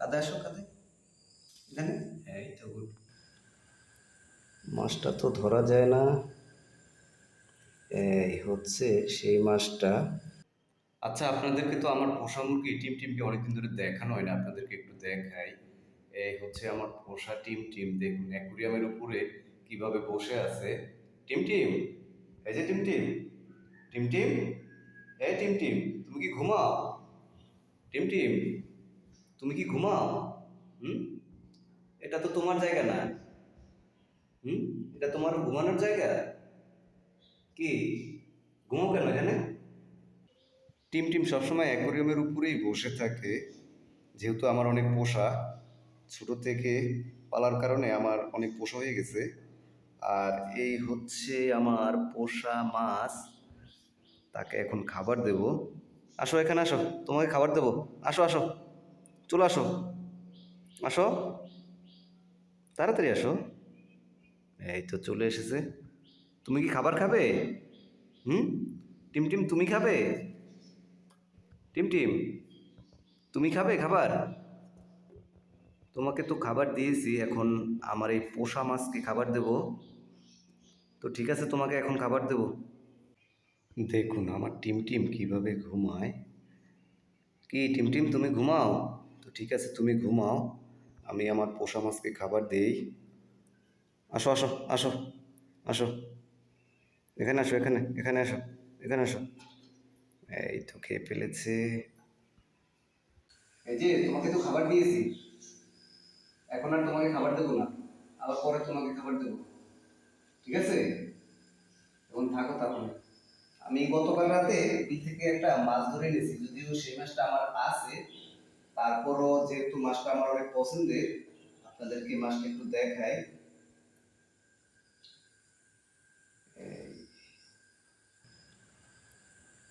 কাদে আসো কাদে এখানে? এই তো গুড। মাছটা তো ধরা যায় না। এই হচ্ছে সেই মাছটা। আচ্ছা আপনাদেরকে তো আমার পোষা মুরগি টিম টিমকে অনেকদিন ধরে দেখানো হয় না আপনাদেরকে একটু দেখাই। এই হচ্ছে আমার পোষা টিম টিম দেখুন অ্যাকুরিয়ামের উপরে কীভাবে বসে আছে। টিম টিম এই যে টিম টিম টিম টিম এই টিম টিম তুমি কি ঘুমাও? টিম টিম তুমি কি ঘুমাও? হুম? এটা তো তোমার জায়গা না। হুম? এটা তোমার ঘুমানোর জায়গা? কি? ঘুমাও কেন এখানে? টিম টিম সবসময় অ্যাকোরিয়ামের উপরেই বসে থাকে, যেহেতু আমার অনেক পোষা। ছোট থেকে পালার কারণে আমার অনেক পোষা হয়ে গেছে। আর এই হচ্ছে আমার পোষা মাছ। তাকে এখন খাবার দেব। আসো এখানে আসো, তোমাকে খাবার দেবো। আসো আসো। চলে আসো। আসো। তাড়াতাড়ি আসো। এই তো চলে এসেছে। তুমি কি খাবার খাবে? হুম? টিম টিম, তুমি খাবে? টিম টিম, তুমি খাবে খাবার? তোমাকে তো খাবার দিয়েছি, এখন আমার এই পোষা মাছকে খাবার দেব। তো ঠিক আছে, তোমাকে এখন খাবার দেব। দেখুন, আমার টিম টিম কীভাবে ঘুমায়। কি টিম টিম, তুমি ঘুমাও? ঠিক আছে, তুমি ঘুমাও, আমি আমার পোষা মাছকে খাবার দেই। আসো আসো আসো আসো। এখানে আসো, এখানে এখানে আসো এখানে আসো। এই তো খেয়ে ফেলেছে। এই যে, তোমাকে তো খাবার দিয়েছি। এখন আর তোমাকে খাবার দেবো না, আবার পরে তোমাকে খাবার দেবো। ঠিক আছে? এখন থাকো তাহলে। আমি গতকাল রাতে বিল থেকে একটা মাছ ধরে এনেছি, যদিও সেই মাছটা আমার আছে তারপরও যেহেতু মাছটা আমার অনেক পছন্দের, আপনাদেরকে মাছটা একটু দেখাই।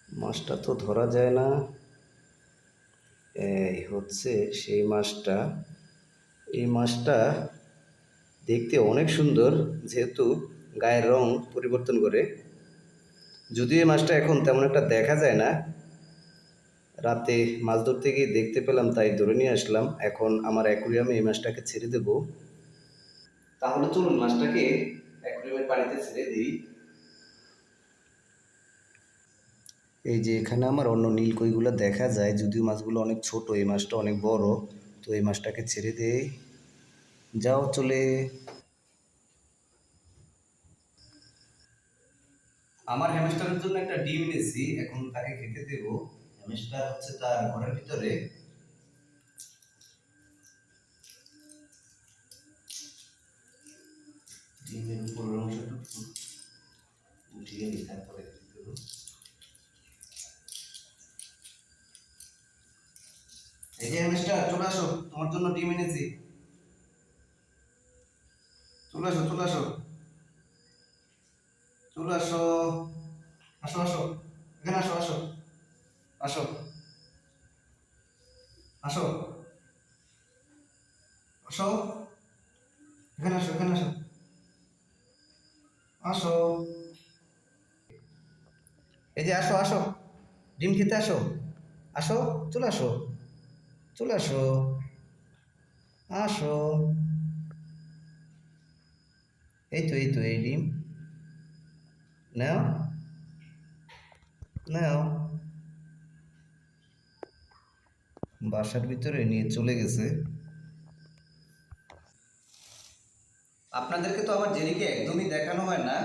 মাছটা তো ধরা যায় না। এই হচ্ছে সেই মাছটা এই মাছটা দেখতে অনেক সুন্দর, যেহেতু গায়ের রং পরিবর্তন করে। যদিও এই মাছটা এখন তেমন একটা দেখা যায় না রাতে মাছ ধরতে গিয়ে দেখতে পেলাম, তাই ধরে নিয়ে আসলাম। এখন আমার অ্যাকুরিয়ামে এই মাছটাকে ছেড়ে দেব। তাহলে চলুন মাছটাকে অ্যাকুরিয়ামের পানিতে ছেড়ে দিই। এই যে এখানে আমার অন্য নীল কইগুলো দেখা যায়, যদিও মাছগুলো অনেক ছোট, এই মাছটা অনেক বড়। তো এই মাছটাকে ছেড়ে দেই। যাও, চলে। আমার হ্যামস্টারের জন্য একটা ডিম এনেছি, এখন তাকে খেতে দেব। হ্যামস্টার হচ্ছে তার ঘরের ভিতরে ডিমের অংশটুকু উঠিয়ে তারপরে এই যে হ্যামস্টার চলে আসো, তোমার জন্য ডিম এনেছি। চলে আসো চলে আসো। চলে আসো। আসো আসো। এখানে আসো আসো। আসো। আসো। আসো। এখানে আসো এখানে আসো। আসো। এই যে আসো আসো। ডিম খেতে আসো। আসো, চলে আসো। চলে আসো। আসো। এই তো এই তো, এই ডিম। নাও। নাও। বাসার ভিতরে নিয়ে চলে গেছে। আপনাদেরকে তো আমার জেরিকে একদমই দেখানো হয় না।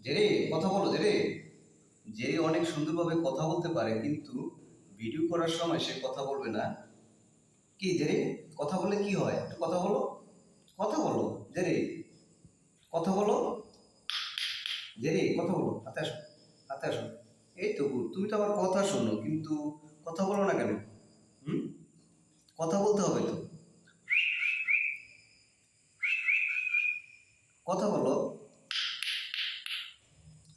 জেরি, কথা বলো জেরি। জেরি অনেক সুন্দরভাবে কথা বলতে পারে, কিন্তু ভিডিও করার সময় সে কথা বলবে না। কি জেরি, কথা বলে কি হয়? একটু কথা বলো। কথা বলো, জেরি। কথা বলো। জেরি, কথা বলো, হাতে আসো হাতে আসো। এই তো তুমি তো আবার কথা শোনো, কিন্তু কথা বলো না কেন? কথা বলতে হবে তো। কথা বলো।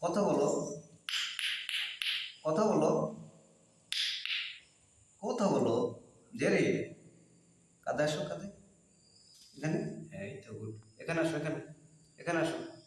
কথা বলো। কথা বলো। কথা বলো। জেরি কাদে আসো, কাদে। এখানে? গুড। এখানে আসো, এখানে। এখানে আসো।